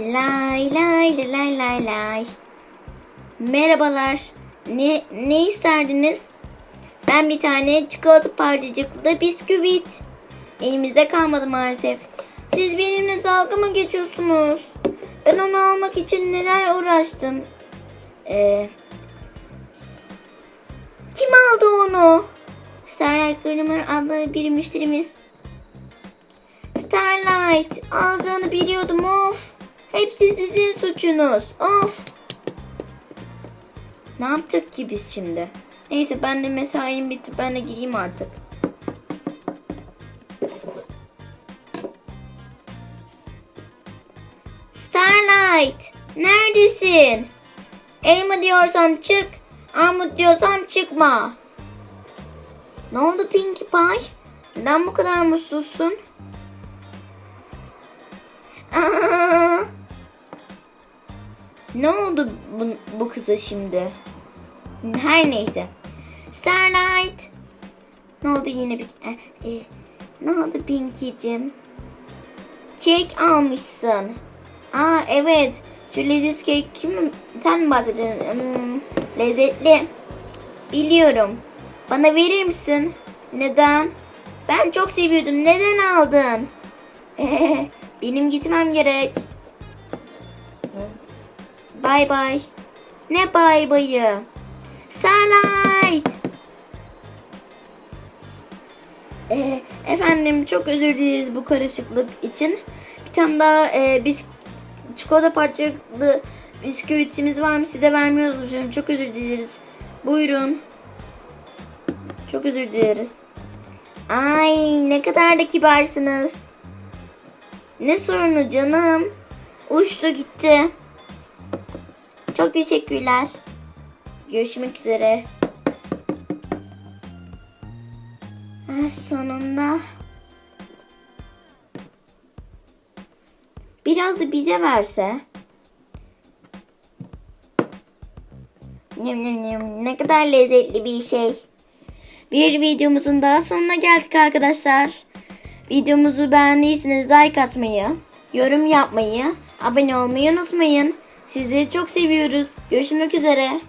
Lay lay lay lay lay. Merhabalar. Ne ne isterdiniz? Ben bir tane çikolata parçacıklı bisküvit. Elimizde kalmadı maalesef. Siz benimle dalga mı geçiyorsunuz? Ben onu almak için neler uğraştım. Ee, kim aldı onu? Starlight Glimmer adlı bir müşterimiz. Starlight alacağını biliyordum of. Hepsi sizin suçunuz of. Ne yaptık ki biz şimdi? Neyse ben de mesaim bitti ben de gideyim artık. Starlight neredesin? Elma diyorsam çık, armut diyorsam çıkma. Ne oldu Pinkie Pie? Neden bu kadar mutsuzsun? Aa! Ne oldu bu, bu kıza şimdi? Her neyse. Starlight. Ne oldu yine bir... E, e, ne oldu Pinkie'cim? Kek almışsın. Aa evet. Şu leziz kek kimden bahsediyorsun? Hmm, lezzetli. Biliyorum. Bana verir misin? Neden? Ben çok seviyordum. Neden aldın? Ee, benim gitmem gerek. Bay bay. Ne bay bayı? Starlight. Ee, efendim çok özür dileriz bu karışıklık için. Bir tane daha e, biz çikolata parçalı bisküvitimiz var mı? Size vermiyoruz. hocam. Çok özür dileriz. Buyurun. Çok özür dileriz. Ay ne kadar da kibarsınız. Ne sorunu canım? Uçtu gitti. Çok teşekkürler. Görüşmek üzere. Ah, sonunda. Biraz da bize verse. Ne kadar lezzetli bir şey. Bir videomuzun daha sonuna geldik arkadaşlar. Videomuzu beğendiyseniz like atmayı, yorum yapmayı, abone olmayı unutmayın. Sizleri çok seviyoruz. Görüşmek üzere.